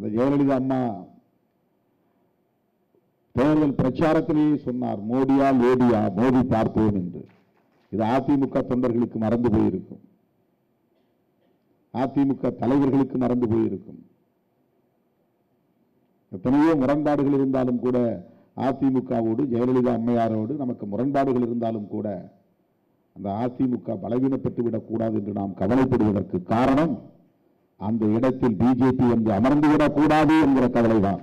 இந்த ஜெயலலிதா அம்மா தேர்தல் பிரச்சாரத்திலேயே சொன்னார் மோடியா லேடியா மோடி பார்ப்போம் என்று. இது அதிமுக தொண்டர்களுக்கு மறந்து போயிருக்கும். அதிமுக தலைவர்களுக்கு மறந்து போயிருக்கும். எத்தனையோ முரண்பாடுகள் இருந்தாலும் கூட அதிமுகவோடு ஜெயலலிதா அம்மையாரோடு நமக்கு முரண்பாடுகள் இருந்தாலும் கூட அந்த அதிமுக பலவீனப்பட்டு விடக்கூடாது என்று நாம் கவலைப்படுவதற்கு காரணம் அந்த இடத்தில் பிஜேபி என்று அமர்ந்து விடக்கூடாது என்கிற கவலைதான்.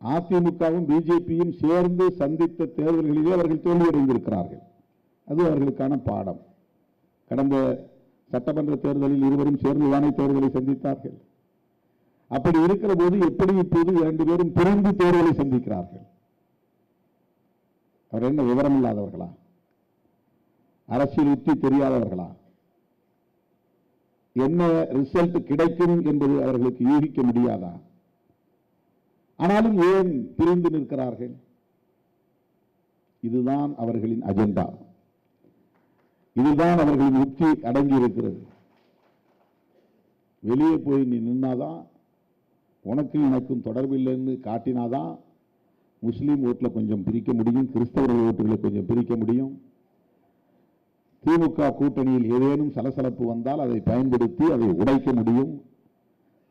அதிமுகவும் பிஜேபியும் சேர்ந்து சந்தித்த தேர்தல்களிலே அவர்கள் தோல்வியடைந்திருக்கிறார்கள். அது அவர்களுக்கான பாடம். கடந்த சட்டமன்ற தேர்தலில் இருவரும் சேர்ந்துதானே தேர்தலை சந்தித்தார்கள். அப்படி இருக்கிற போது எப்படி இப்போது இரண்டு பேரும் பிரிந்து தேர்தலை சந்திக்கிறார்கள்? அவர் என்ன விவரம் இல்லாதவர்களா அரசியல் உத்தி தெரியாதவர்களா? என்ன ரிசல்ட் கிடைக்கும் என்பது அவர்களுக்கு யூகிக்க முடியாதா? ஆனாலும் ஏன் பிரிந்து நிற்கிறார்கள்? இதுதான் அவர்களின் அஜெண்டா இதுதான் அவர்களின் யுக்தி அடங்கி இருக்கிறது வெளியே போய் நீ நின்னாதான் உனக்கு எனக்கும் தொடர்பில்லைன்னு காட்டினாதான் முஸ்லீம் ஓட்டில் கொஞ்சம் பிரிக்க முடியும் கிறிஸ்தவர்கள் ஓட்டுகளை கொஞ்சம் பிரிக்க முடியும். திமுக கூட்டணியில் ஏதேனும் சலசலப்பு வந்தால் அதை பயன்படுத்தி அதை உடைக்க முடியும்.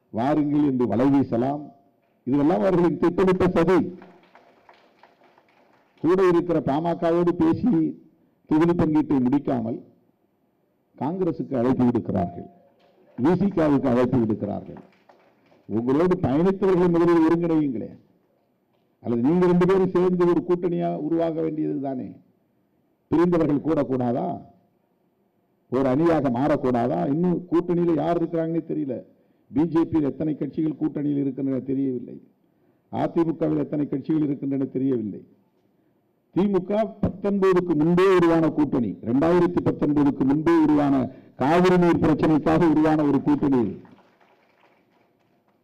வாருங்கள் என்று வலை வீசலாம். இதுவெல்லாம் அவர்களின் திட்டமிட்ட சதி. கூட இருக்கிற பாமகவோடு பேசி தொகுதி பங்கீட்டை முடிக்காமல் காங்கிரசுக்கு அழைப்பு விடுக்கிறார்கள். விசிகாவுக்கு அழைப்பு விடுக்கிறார்கள். உங்களோடு பயணித்தவர்களை முதலில் ஒருங்கிணையுங்களே. அல்லது நீங்கள் ரெண்டு பேரும் சேர்ந்து ஒரு கூட்டணியாக உருவாக வேண்டியது தானே பிரிந்தவர்கள் கூடக்கூடாதா? ஒரு அணியாக மாறக்கூடாதா? இன்னும் கூட்டணியில் யார் இருக்கிறாங்கன்னே தெரியல. பிஜேபியில் எத்தனை கட்சிகள் கூட்டணியில் இருக்கின்றன தெரியவில்லை. அதிமுகவில் எத்தனை கட்சிகள் இருக்கின்றன தெரியவில்லை. திமுக பத்தொன்பதுக்கு முன்பே உருவான கூட்டணி. ரெண்டாயிரத்தி பத்தொன்பதுக்கு முன்பே உருவான காவிரி நீர் பிரச்சனைக்காக உருவான ஒரு கூட்டணி.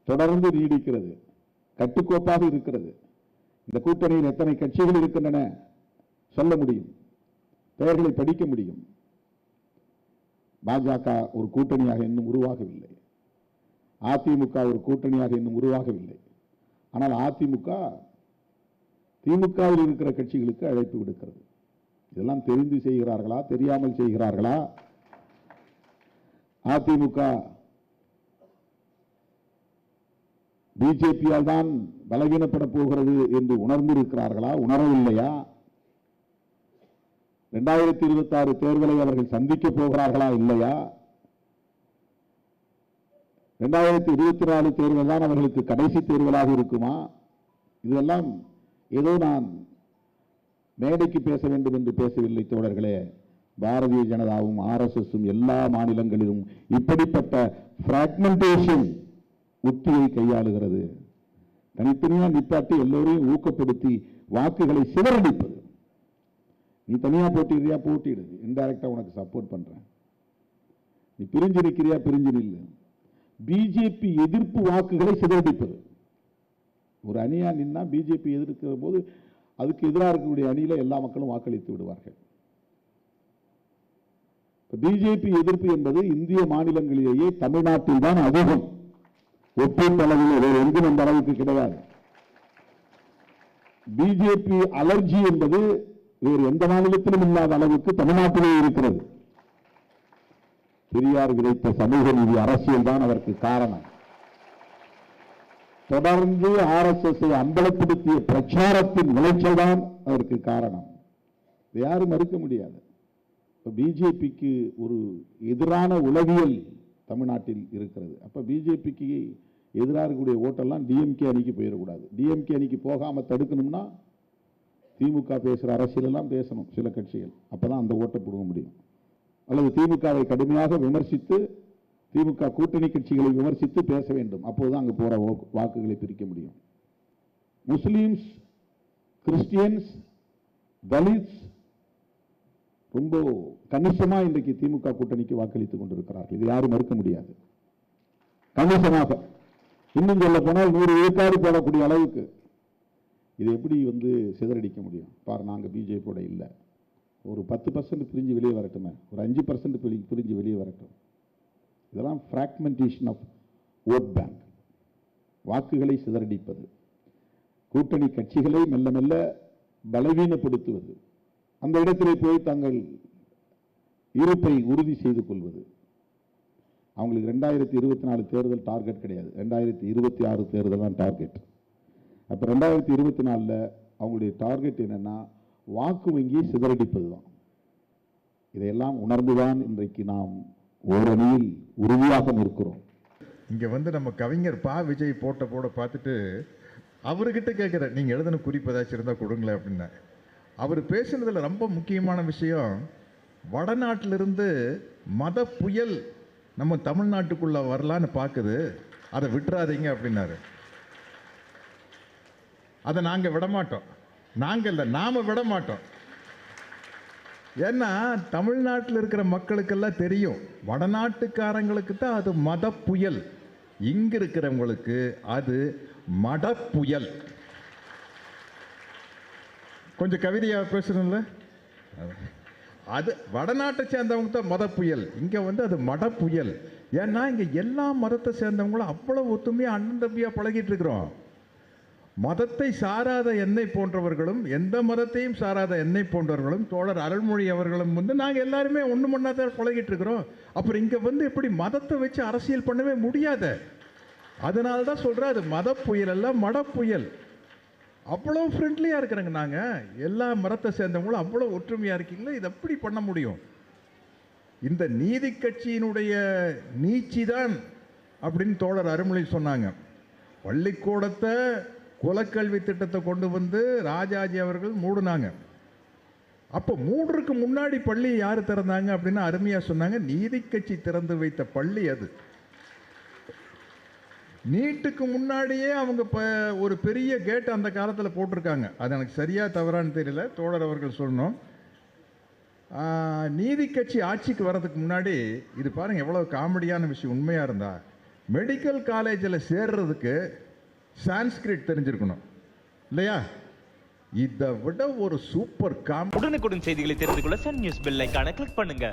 தொடர்ந்து நீடிக்கிறது. கட்டுக்கோப்பாக இருக்கிறது. இந்த கூட்டணியில் எத்தனை கட்சிகள் இருக்கின்றன? சொல்ல முடியும். பெயர்களை படிக்க முடியும். பாஜக ஒரு கூட்டணியாக இன்னும் உருவாகவில்லை. அதிமுக ஒரு கூட்டணியாக இன்னும் உருவாகவில்லை. ஆனால் அதிமுக திமுகவில் இருக்கிற கட்சிகளுக்கு அழைப்பு விடுக்கிறது. இதெல்லாம் தெரிந்து செய்கிறார்களா தெரியாமல் செய்கிறார்களா? அதிமுக பிஜேபியால் தான் பலவீனப்பட போகிறது என்று உணர்ந்திருக்கிறார்களா உணரவில்லையா? ரெண்டாயிரத்தி இருபத்தி ஆறு தேர்தலை அவர்கள் சந்திக்க போகிறார்களா இல்லையா? ரெண்டாயிரத்தி இருபத்தி நாலு தேர்தல் தான் அவர்களுக்கு கடைசி தேர்தலாக இருக்குமா? இதெல்லாம் ஏதோ நான் மேடைக்கு பேச வேண்டும் என்று பேசவில்லை தோழர்களே. பாரதிய ஜனதாவும் ஆர்எஸ்எஸும் எல்லா மாநிலங்களிலும் இப்படிப்பட்ட பிராக்மெண்டேஷன் உத்தியை கையாளுகிறது. தனித்தனியாக நிப்பாட்டி எல்லோரையும் ஊக்கப்படுத்தி வாக்குகளை சிதறடிப்பது. நீ தனியா போட்டிடுறியா போட்டிடு. இன்டைரக்டாக உனக்கு சப்போர்ட் பண்ணுறேன் நீ பிரிஞ்சு நிற்கிறியா பிரிஞ்சு நில்லு. பிஜேபி எதிர்ப்பு வாக்குகளை சிதறடிப்பது. ஒரு அணியா நின்னா பிஜேபி எதிர்க்கிற போது அதுக்கு எதிராக இருக்கக்கூடிய அணியில எல்லா மக்களும் வாக்களித்து விடுவார்கள். பிஜேபி எதிர்ப்பு என்பது இந்திய மாநிலங்களிலேயே தமிழ்நாட்டில் தான் அதிகம். ஒப்பீட்டளவில் வேறு எங்கும் அந்த அளவுக்கு கிடையாது. பிஜேபி அலர்ஜி என்பது வேறு எந்த மாநிலத்திலும் இல்லாத அளவுக்கு தமிழ்நாட்டிலே இருக்கிறது. பெரியார் விதைத்த சமூக நீதி அரசியல் தான் அதற்கு காரணம். தொடர்ந்து ஆர்எஸ்எஸ் அம்பலப்படுத்திய பிரச்சாரத்தின் விளைச்சல் தான் அதற்கு காரணம். யாரும் மறுக்க முடியாது. பிஜேபிக்கு ஒரு எதிரான உளவியல் தமிழ்நாட்டில் இருக்கிறது. அப்போ பிஜேபிக்கு எதிராக இருக்கக்கூடிய ஓட்டெல்லாம் டிஎம்கே அணிக்கு போயிடக்கூடாது. டிஎம்கே அணிக்கு போகாம தடுக்கணும்னா திமுக பேசுகிற அரசியலெல்லாம் பேசணும் சில கட்சிகள். அப்போ தான் அந்த ஓட்டை பிடுங்க முடியும். அல்லது திமுகவை கடுமையாக விமர்சித்து திமுக கூட்டணி கட்சிகளை விமர்சித்து பேச வேண்டும். அப்போது தான் அங்கே ஓ- வாக்குகளை பிரிக்க முடியும். முஸ்லீம்ஸ் கிறிஸ்டியன்ஸ் தலித்ஸ் ரொம்ப கணிசமாக இன்றைக்கு திமுக கூட்டணிக்கு வாக்களித்துக் கொண்டிருக்கிறார்கள். இது யாரும் மறுக்க முடியாது. கணிசமாக. இன்னும் சொல்ல போனால் நூறு விழுக்காடு போடக்கூடிய அளவுக்கு. இதை எப்படி வந்து சிதறடிக்க முடியும்? பாரு நாங்கள் பிஜேபியோட இல்லை. ஒரு பத்து பர்சன்ட் பிரிஞ்சு வெளியே வரட்டுமே. ஒரு அஞ்சு பர்சன்ட் பிரிஞ்சு வெளியே வரட்டும். இதெல்லாம் ஃப்ராக்மெண்டேஷன் ஆஃப் ஓட் பேங்க் வாக்குகளை சிதறடிப்பது. கூட்டணி கட்சிகளை மெல்ல மெல்ல பலவீனப்படுத்துவது. அந்த இடத்திலே போய் தங்கள் இருப்பை உறுதி செய்து கொள்வது. அவங்களுக்கு ரெண்டாயிரத்தி இருபத்தி நாலு தேர்தல் டார்கெட் கிடையாது. ரெண்டாயிரத்தி இருபத்தி ஆறு தேர்தல் தான் டார்கெட் அப்போ ரெண்டாயிரத்தி இருபத்தி நாலில் அவங்களுடைய டார்கெட் என்னென்னா வாக்கு வங்கியை சிதறடிப்பது தான் இதையெல்லாம் உணர்ந்துதான் இன்றைக்கு நாம் ஓரணியில் உறுதியாக நிற்கிறோம். இங்கே வந்து நம்ம கவிஞர் பா விஜய் போட்ட போட பார்த்துட்டு அவர்கிட்ட கேட்குறேன் நீங்கள் எழுதின குறிப்பு ஏதாச்சும் இருந்தால் கொடுங்களேன் அப்படின்னா. அவர் பேசுனதில் ரொம்ப முக்கியமான விஷயம் வடநாட்டிலிருந்து மத புயல் நம்ம தமிழ்நாட்டுக்குள்ளே வரலான்னு பார்க்குது. அதை விட்டுறாதீங்க அப்படின்னாரு. அதை நாங்கள் விட மாட்டோம் இல்லை நாம் விட மாட்டோம் ஏன்னா தமிழ்நாட்டில் இருக்கிற மக்களுக்கெல்லாம் தெரியும் வடநாட்டுக்காரங்களுக்கு தான் அது மத புயல் இங்கே இருக்கிறவங்களுக்கு அது மட புயல் கொஞ்சம் கவிதையாக பேசணும்ல அது வடநாட்டை சேர்ந்தவங்க தான் மத புயல் இங்கே வந்து அது மட புயல் ஏன்னா இங்கே எல்லா மதத்தை சேர்ந்தவங்களும் அவ்வளோ ஒத்துமையாக அண்ணன் தம்பியாக பழகிட்டு இருக்கிறோம். மதத்தை சாராத என்னை போன்றவர்களும் எந்த மதத்தையும் சாராத என்னை போன்றவர்களும் தோழர் அருள்மொழி அவர்களும் வந்து நாங்கள் எல்லாருமே ஒன்று மண்ணா தான் பழகிட்டு இருக்கிறோம். அப்புறம் இங்கே வந்து இப்படி மதத்தை வச்சு அரசியல் பண்ணவே முடியாத? அதனால தான் சொல்கிறேன் அது மத புயல் அல்ல மட புயல். அவ்வளோ ஃப்ரெண்ட்லியாக இருக்கிறோங்க நாங்கள் எல்லா மதத்தை சேர்ந்தவங்களும் அவ்வளோ ஒற்றுமையாக இருக்கீங்களா இது எப்படி பண்ண முடியும்? இந்த நீதி கட்சியினுடைய நீச்சி தான் அப்படின்னு தோழர் அருள்மொழி சொன்னாங்க. பள்ளிக்கூடத்தை குலக்கல்வி திட்டத்தை கொண்டு வந்து ராஜாஜி அவர்கள் மூடினாங்க. அப்போ மூடுறதுக்கு முன்னாடி பள்ளி யார் திறந்தாங்க அப்படின்னு அருமையாக சொன்னாங்க. நீதி கட்சி திறந்து வைத்த பள்ளி அது. நீட்டுக்கு முன்னாடியே அவங்க இப்போ ஒரு பெரிய கேட் அந்த காலத்தில் போட்டிருக்காங்க. அது எனக்கு சரியாக தவறான்னு தெரியல. தோழர் அவர்கள் சொல்லணும். நீதி கட்சி ஆட்சிக்கு வர்றதுக்கு முன்னாடி இது பாருங்கள் எவ்வளோ காமெடியான விஷயம் உண்மையாக இருந்தா. மெடிக்கல் காலேஜில் சேர்றதுக்கு சான்ஸ்கிரிட் தெரிஞ்சிருக்கணும். இல்லையா? இதை விட ஒரு சூப்பர் காம் உடனுக்குடன் செய்திகளை தெரிந்து கொள்ள சன் நியூஸ் பெல் ஐக்கான கிளிக் பண்ணுங்க.